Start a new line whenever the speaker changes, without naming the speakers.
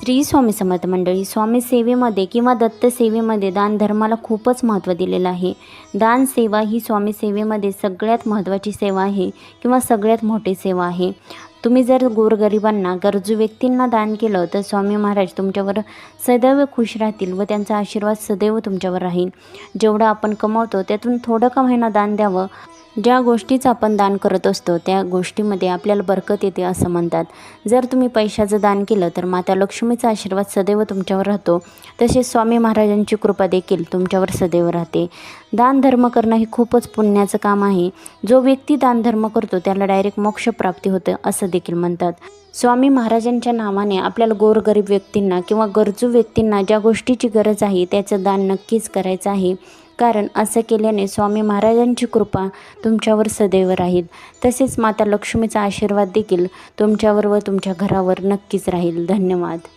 श्री स्वामी समर्थ मंडळी स्वामी सेवेमध्ये किंवा दत्त सेवेमध्ये दानधर्माला खूपच महत्त्व दिलेलं आहे. दान सेवा ही स्वामी सेवेमध्ये सगळ्यात महत्त्वाची सेवा आहे किंवा सगळ्यात मोठी सेवा आहे. तुम्ही जर गोरगरिबांना गरजू व्यक्तींना दान केलं तर स्वामी महाराज तुमच्यावर सदैव खुश राहतील व त्यांचा आशीर्वाद सदैव तुमच्यावर राहील. जेवढं आपण कमावतो त्यातून थोडं का महिना दान द्यावं? ज्या गोष्टीचं आपण दान करत असतो त्या गोष्टीमध्ये आपल्याला बरकत येते असं म्हणतात. जर तुम्ही पैशाचं दान केलं तर माता लक्ष्मीचा आशीर्वाद सदैव तुमच्यावर राहतो. तसेच स्वामी महाराजांची कृपा देखील तुमच्यावर सदैव राहते. दानधर्म करणं हे खूपच पुण्याचं काम आहे. जो व्यक्ती दानधर्म करतो त्याला डायरेक्ट मोक्ष प्राप्ती होतं असं देखील म्हणतात. स्वामी महाराजांच्या नावाने आपल्याला गोरगरीब व्यक्तींना किंवा गरजू व्यक्तींना ज्या गोष्टीची गरज आहे त्याचं दान नक्कीच करायचं आहे. कारण असं केल्याने स्वामी महाराजांची कृपा तुमच्यावर सदैव राहील. तसेच माता लक्ष्मीचा आशीर्वाद देखील तुमच्यावर व तुमच्या घरावर नक्कीच राहील. धन्यवाद.